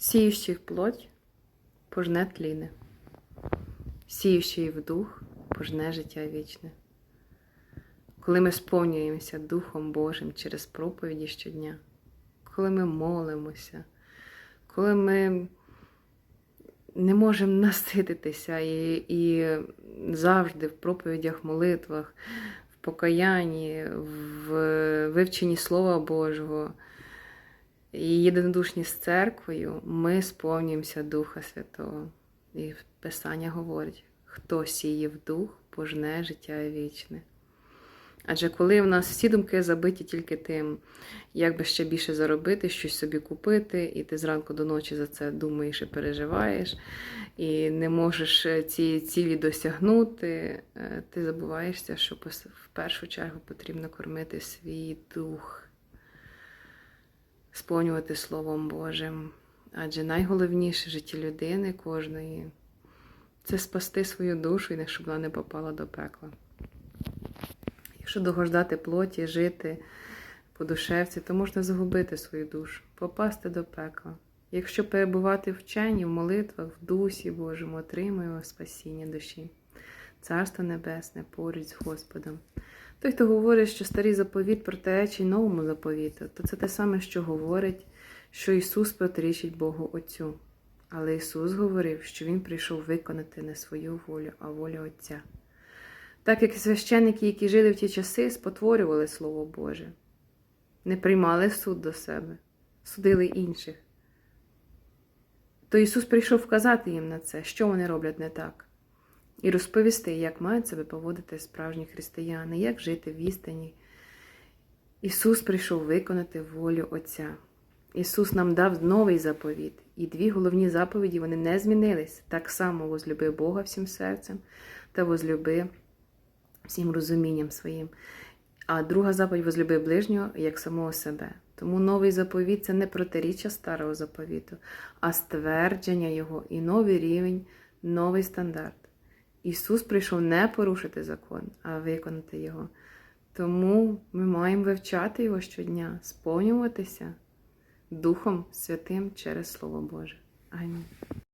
Сіющий в плоть пожне тліне, сіющий в дух пожне життя вічне. Коли ми сповнюємося Духом Божим через проповіді щодня, коли ми молимося, коли ми не можемо насититися і, і завжди в проповідях, молитвах, в покаянні, в вивченні Слова Божого і єдинодушні з церквою, ми сповнюємося Духа Святого. І Писання говорить, хто сіє в дух, пожне життя вічне. Адже коли в нас всі думки забиті тільки тим, як би ще більше заробити, щось собі купити, і ти зранку до ночі за це думаєш і переживаєш, і не можеш ці цілі досягнути, е, ти забуваєшся, що в першу чергу потрібно кормити свій дух, сповнювати Словом Божим. Адже найголовніше в житті людини кожної це спасти свою душу і щоб вона не попала до пекла. Якщо догождати плоті, жити по душевці, то можна загубити свою душу, попасти до пекла. Якщо перебувати в вченні, в молитвах, в дусі Божому, отримуємо спасіння душі. Царство Небесне поруч з Господом. Той, хто говорить, що старий заповіт протиречить новому заповіту, то це те саме, що говорить, що Ісус протирічить Богу Отцю. Але Ісус говорив, що Він прийшов виконати не свою волю, а волю Отця. Так як священники, які жили в ті часи, спотворювали Слово Боже, не приймали суд до себе, судили інших. То Ісус прийшов вказати їм на це, що вони роблять не так, і розповісти, як мають себе поводити справжні християни, як жити в істині. Ісус прийшов виконати волю Отця. Ісус нам дав новий заповіт, і дві головні заповіді вони не змінились. Так само возлюби Бога всім серцем та возлюби всім розумінням своїм. А друга заповідь возлюби ближнього як самого себе. Тому новий заповіт це не протиріччя старого заповіту, а ствердження його і новий рівень, новий стандарт. Ісус прийшов не порушити закон, а виконати його. Тому ми маємо вивчати його щодня, сповнюватися Духом Святим через Слово Боже. Амінь.